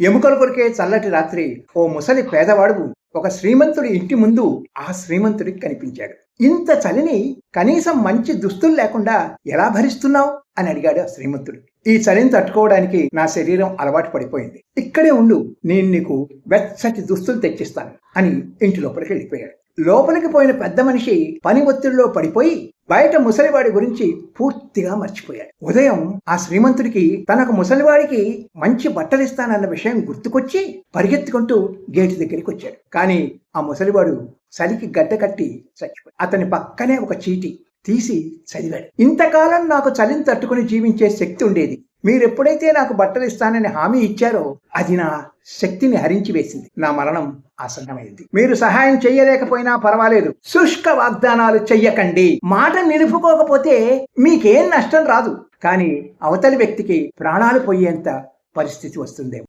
ఎముకలు కొరికే చల్లటి రాత్రి ఓ ముసలి పేదవాడు ఒక శ్రీమంతుడి ఇంటి ముందు ఆ శ్రీమంతుడికి కనిపించాడు. ఇంత చలిని కనీసం మంచి దుస్తులు లేకుండా ఎలా భరిస్తున్నావు అని అడిగాడు ఆ శ్రీమంతుడు. ఈ చలిని తట్టుకోవడానికి నా శరీరం అలవాటు పడిపోయింది. ఇక్కడే ఉండు నేను నీకు వెచ్చటి దుస్తులు తెచ్చిస్తాను అని ఇంటి లోపలికి వెళ్ళిపోయాడు. లోపలికి పోయిన పెద్ద మనిషి పని ఒత్తిడిలో పడిపోయి బయట ముసలివాడి గురించి పూర్తిగా మర్చిపోయాడు. ఉదయం ఆ శ్రీమంతుడికి తనకు ముసలివాడికి మంచి బట్టలిస్తానన్న విషయం గుర్తుకొచ్చి పరిగెత్తుకుంటూ గేటు దగ్గరికి వచ్చాడు. కానీ ఆ ముసలివాడు చలికి గడ్డ కట్టి చచ్చిపోయాడు. అతని పక్కనే ఒక చీటి తీసి చదివాడు. ఇంతకాలం నాకు చలిని తట్టుకుని జీవించే శక్తి ఉండేది. మీరు ఎప్పుడైతే నాకు బట్టలు ఇస్తానని హామీ ఇచ్చారో అది నా శక్తిని హరించి వేసింది. నా మరణం ఆసన్నమైంది. మీరు సహాయం చేయలేకపోయినా పర్వాలేదు. శుష్క వాగ్దానాలు చెయ్యకండి. మాట నిలుపుకోకపోతే మీకేం నష్టం రాదు. కానీ అవతలి వ్యక్తికి ప్రాణాలు పోయేంత పరిస్థితి వస్తుందేమో.